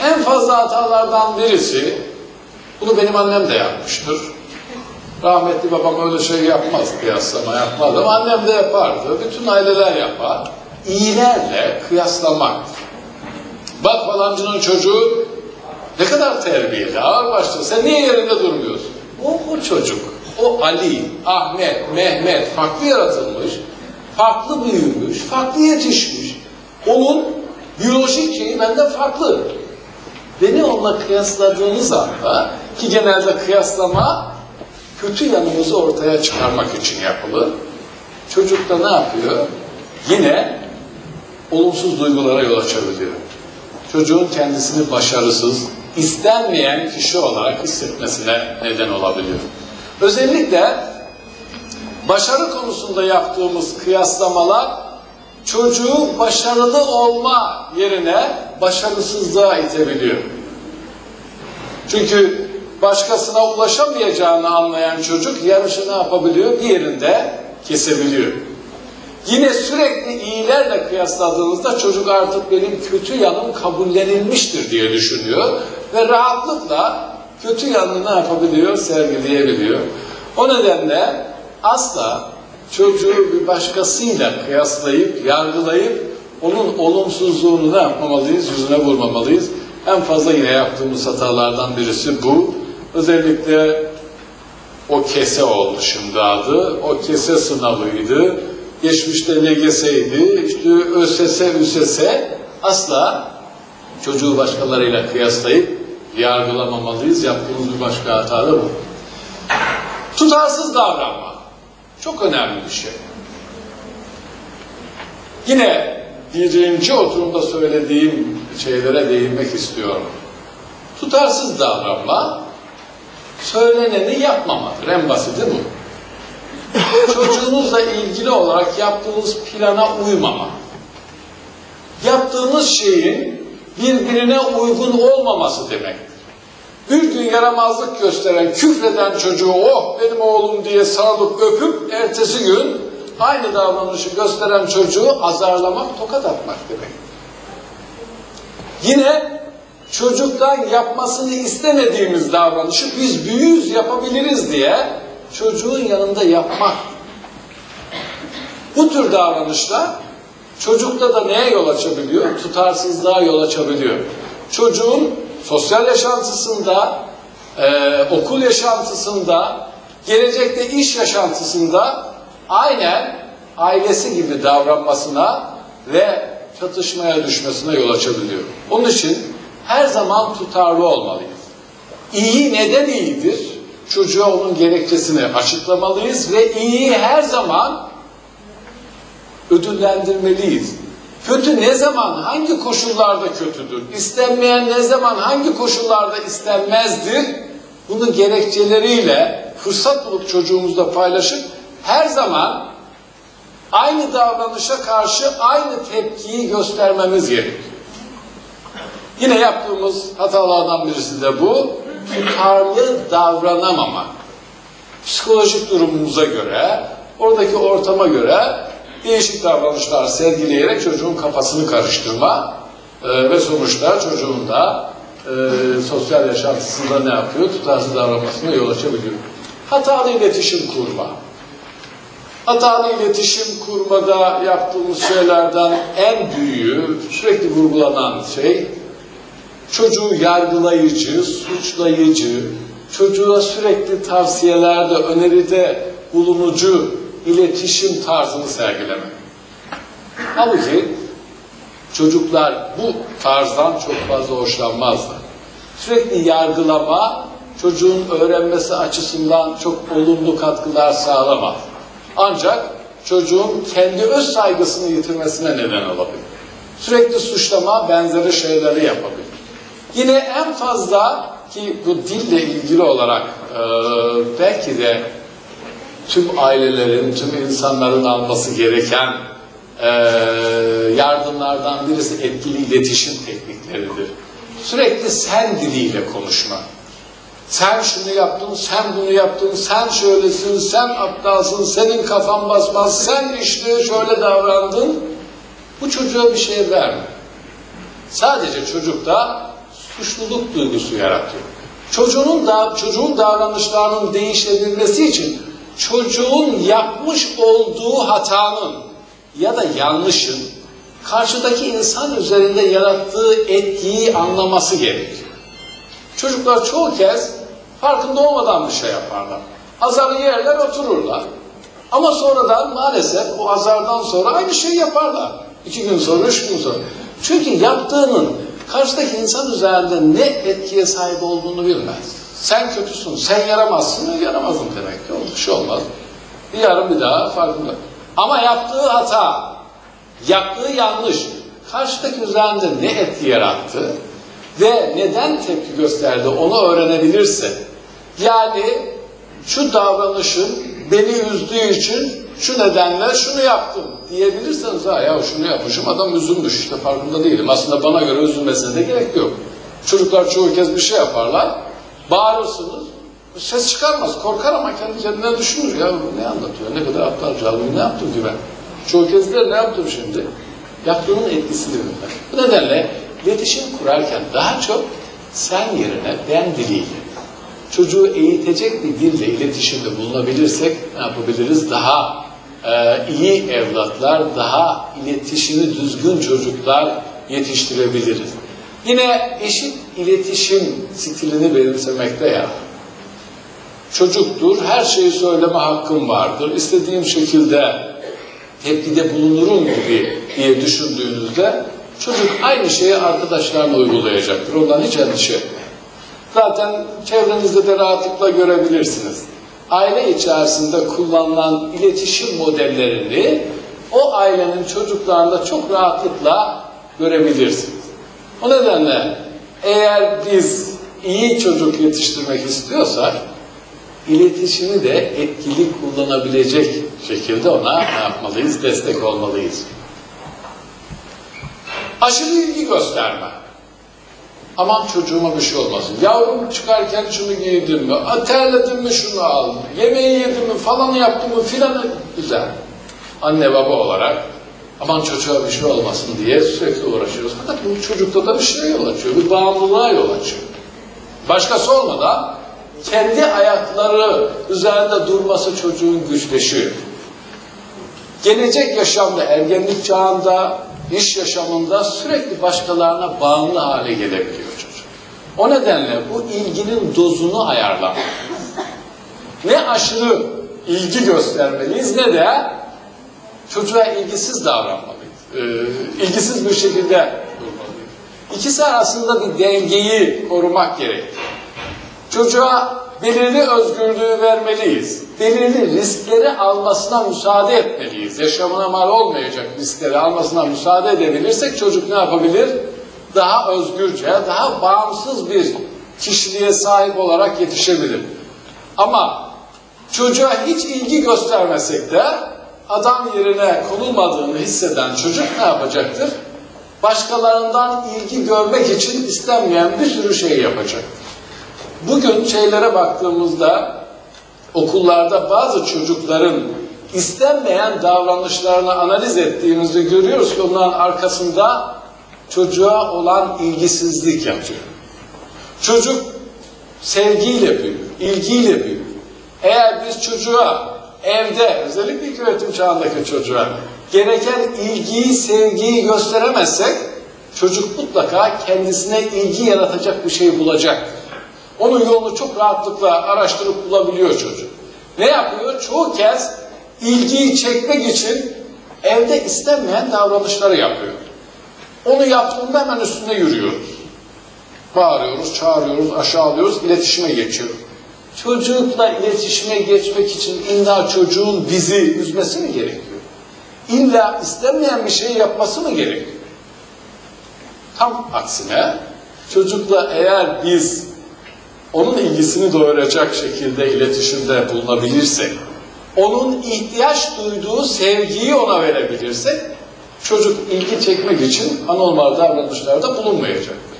En fazla hatalardan birisi, bunu benim annem de yapmıştır. Rahmetli babam öyle şey yapmaz, kıyaslama yapmaz ama annem de yapardı. Bütün aileler yapar. İyilerle kıyaslamak. Bak falancının çocuğu ne kadar terbiyeli, ağır başlı. Sen niye yerinde durmuyorsun? O, o çocuk, o Ali, Ahmet, Mehmet farklı yaratılmış, farklı büyümüş, farklı yetişmiş. Onun biyolojik şeyi benden farklı. Beni onunla kıyasladığınız anda ki genelde kıyaslama kötü yanımızı ortaya çıkarmak için yapılır. Çocuk da ne yapıyor? Yine olumsuz duygulara yol açabiliyor. Çocuğun kendisini başarısız, istenmeyen kişi olarak hissetmesine neden olabiliyor. Özellikle başarı konusunda yaptığımız kıyaslamalar çocuğu başarılı olma yerine başarısızlığa itebiliyor. Çünkü başkasına ulaşamayacağını anlayan çocuk yarışı ne yapabiliyor? Bir yerinde kesebiliyor. Yine sürekli iyilerle kıyasladığınızda çocuk artık benim kötü yanım kabullenilmiştir diye düşünüyor ve rahatlıkla kötü yanını ne yapabiliyor? Sergileyebiliyor. O nedenle asla çocuğu bir başkasıyla kıyaslayıp, yargılayıp onun olumsuzluğunu ne yapmamalıyız? Yüzüne vurmamalıyız. En fazla yine yaptığımız hatalardan birisi bu. Özellikle o kese oldu adı. O kese sınavıydı. Geçmişte LGS'ydi. İşte ÖSS, ÜSS asla çocuğu başkalarıyla kıyaslayıp yargılamamalıyız. Yaptığımız bir başka hata da bu. Tutarsız davranma. Çok önemli bir şey. Yine birinci oturumda söylediğim şeylere değinmek istiyorum. Tutarsız davranma, söyleneni yapmamadır. En basiti bu. Çocuğunuzla ilgili olarak yaptığınız plana uymama. Yaptığınız şeyin birbirine uygun olmaması demektir. Yaramazlık gösteren, küfreden çocuğu oh benim oğlum diye sarılıp öpüp ertesi gün aynı davranışı gösteren çocuğu azarlamak, tokat atmak demek. Yine çocuktan yapmasını istemediğimiz davranışı biz büyüğüz yapabiliriz diye çocuğun yanında yapmak. Bu tür davranışlar çocukta da neye yol açabiliyor? Tutarsızlığa yol açabiliyor. Çocuğun sosyal yaşantısında, e, okul yaşantısında, gelecekte iş yaşantısında aynen ailesi gibi davranmasına ve çatışmaya düşmesine yol açabiliyor. Onun için her zaman tutarlı olmalıyız. İyi neden iyidir? Çocuğa onun gerekçesini açıklamalıyız ve iyiyi her zaman ödüllendirmeliyiz. Kötü ne zaman, hangi koşullarda kötüdür? İstenmeyen ne zaman, hangi koşullarda istenmezdir? Bunu gerekçeleriyle fırsat bulup çocuğumuzla paylaşıp her zaman aynı davranışa karşı aynı tepkiyi göstermemiz gerekiyor. Yine yaptığımız hatalardan birisi de bu. Tutarlı davranamamak. Psikolojik durumumuza göre, oradaki ortama göre değişik davranışlar sergileyerek çocuğun kafasını karıştırma e, ve sonuçta çocuğun da e, sosyal yaşantısında ne yapıyor? Tutarsız davranmasına yol açabiliyor. Hatalı iletişim kurma. Hatalı iletişim kurmada yaptığımız şeylerden en büyüğü, sürekli vurgulanan şey, çocuğu yargılayıcı, suçlayıcı, çocuğa sürekli tavsiyelerde, öneride bulunucu iletişim tarzını sergilemek. Halbuki çocuklar bu tarzdan çok fazla hoşlanmazlar. Sürekli yargılama çocuğun öğrenmesi açısından çok olumlu katkılar sağlamaz. Ancak çocuğun kendi öz saygısını yitirmesine neden olabilir. Sürekli suçlama benzeri şeyleri yapabilir. Yine en fazla ki bu dille ilgili olarak e, belki de tüm ailelerin, tüm insanların alması gereken e, yardımlardan birisi etkili iletişim teknikleridir. Sürekli sen diliyle konuşma. Sen şunu yaptın, sen bunu yaptın, sen şöylesin, sen aptalsın, senin kafan basmaz, sen işte şöyle davrandın. Bu çocuğa bir şey verme. Sadece çocukta suçluluk duygusu yaratıyor. Çocuğun da çocuğun davranışlarının değişebilmesi için çocuğun yapmış olduğu hatanın ya da yanlışın karşıdaki insan üzerinde yarattığı etkiyi anlaması gerekiyor. Çocuklar çoğu kez farkında olmadan bir şey yaparlar. Azarı yerler otururlar. Ama sonradan maalesef bu azardan sonra aynı şeyi yaparlar. İki gün sonra, üç gün sonra. Çünkü yaptığının karşıdaki insan üzerinde ne etkiye sahip olduğunu bilmez. Sen kötüsün, sen yaramazsın, yaramazsın demek ki. Olmuş şey olmaz. Yarın bir daha farkında. Ama yaptığı hata, yaptığı yanlış, karşıdaki üzerinde ne etki yarattı ve neden tepki gösterdi onu öğrenebilirse, yani şu davranışın beni üzdüğü için şu nedenle şunu yaptım diyebilirseniz ha ya şunu yapmışım adam üzülmüş işte farkında değilim. Aslında bana göre üzülmesine de gerek yok. Çocuklar çoğu kez bir şey yaparlar. Bağırırsınız. Ses çıkarmaz. Korkar ama kendi kendine düşünür. Ya ne anlatıyor? Ne kadar aptalca. Ne yaptım ki ben? Çoğu kez der ne yaptım şimdi? Yaptığının etkisini bilmez. Bu nedenle iletişim kurarken daha çok sen yerine ben diliyle çocuğu eğitecek bir dille iletişimde bulunabilirsek ne yapabiliriz? Daha e, iyi evlatlar, daha iletişimi düzgün çocuklar yetiştirebiliriz. Yine eşit iletişim stilini benimsemekte ya. Çocuktur, her şeyi söyleme hakkım vardır. İstediğim şekilde tepkide bulunurum gibi diye düşündüğünüzde çocuk aynı şeyi arkadaşlarına uygulayacaktır. Ondan hiç endişe. Zaten çevrenizde de rahatlıkla görebilirsiniz. Aile içerisinde kullanılan iletişim modellerini o ailenin çocuklarında çok rahatlıkla görebilirsiniz. O nedenle eğer biz iyi çocuk yetiştirmek istiyorsak iletişimi de etkili kullanabilecek şekilde ona ne yapmalıyız? Destek olmalıyız. Aşırı ilgi gösterme. Aman çocuğuma bir şey olmasın. Yavrum çıkarken şunu giydin mi? Terledin mi şunu al. Yemeği yedin mi? Falanı yaptın mı? Filanı. Güzel. Anne baba olarak aman çocuğa bir şey olmasın diye sürekli uğraşıyoruz. Fakat bu çocukta da bir şeye yol açıyor. Bir bağımlılığa yol açıyor. Başkası olmadan kendi ayakları üzerinde durması çocuğun güçleşiyor. Gelecek yaşamda, ergenlik çağında, iş yaşamında sürekli başkalarına bağımlı hale gelebiliyor çocuk. O nedenle bu ilginin dozunu ayarlamak. Ne aşırı ilgi göstermeliyiz ne de çocuğa ilgisiz davranmalıyız. Ee, ilgisiz bir şekilde durmalıyız. İkisi arasında bir dengeyi korumak gerekir. Çocuğa belirli özgürlüğü vermeliyiz. Belirli riskleri almasına müsaade etmeliyiz. Yaşamına mal olmayacak riskleri almasına müsaade edebilirsek çocuk ne yapabilir? Daha özgürce, daha bağımsız bir kişiliğe sahip olarak yetişebilir. Ama çocuğa hiç ilgi göstermesek de adam yerine konulmadığını hisseden çocuk ne yapacaktır? Başkalarından ilgi görmek için istenmeyen bir sürü şey yapacaktır. Bugün şeylere baktığımızda okullarda bazı çocukların istenmeyen davranışlarını analiz ettiğimizde görüyoruz ki onların arkasında çocuğa olan ilgisizlik yatıyor. Çocuk sevgiyle büyür, ilgiyle büyür. Eğer biz çocuğa evde, özellikle ilk öğretim çağındaki çocuğa gereken ilgiyi, sevgiyi gösteremezsek çocuk mutlaka kendisine ilgi yaratacak bir şey bulacak. Onun yolunu çok rahatlıkla araştırıp bulabiliyor çocuk. Ne yapıyor? Çoğu kez ilgiyi çekmek için evde istenmeyen davranışları yapıyor. Onu yaptığında hemen üstüne yürüyoruz. Bağırıyoruz, çağırıyoruz, aşağılıyoruz, iletişime geçiyoruz. Çocukla iletişime geçmek için illa çocuğun bizi üzmesi mi gerekiyor? İlla istenmeyen bir şey yapması mı gerekiyor? Tam aksine çocukla eğer biz onun ilgisini doyuracak şekilde iletişimde bulunabilirsek, onun ihtiyaç duyduğu sevgiyi ona verebilirsek, çocuk ilgi çekmek için anormal davranışlarda bulunmayacaktır.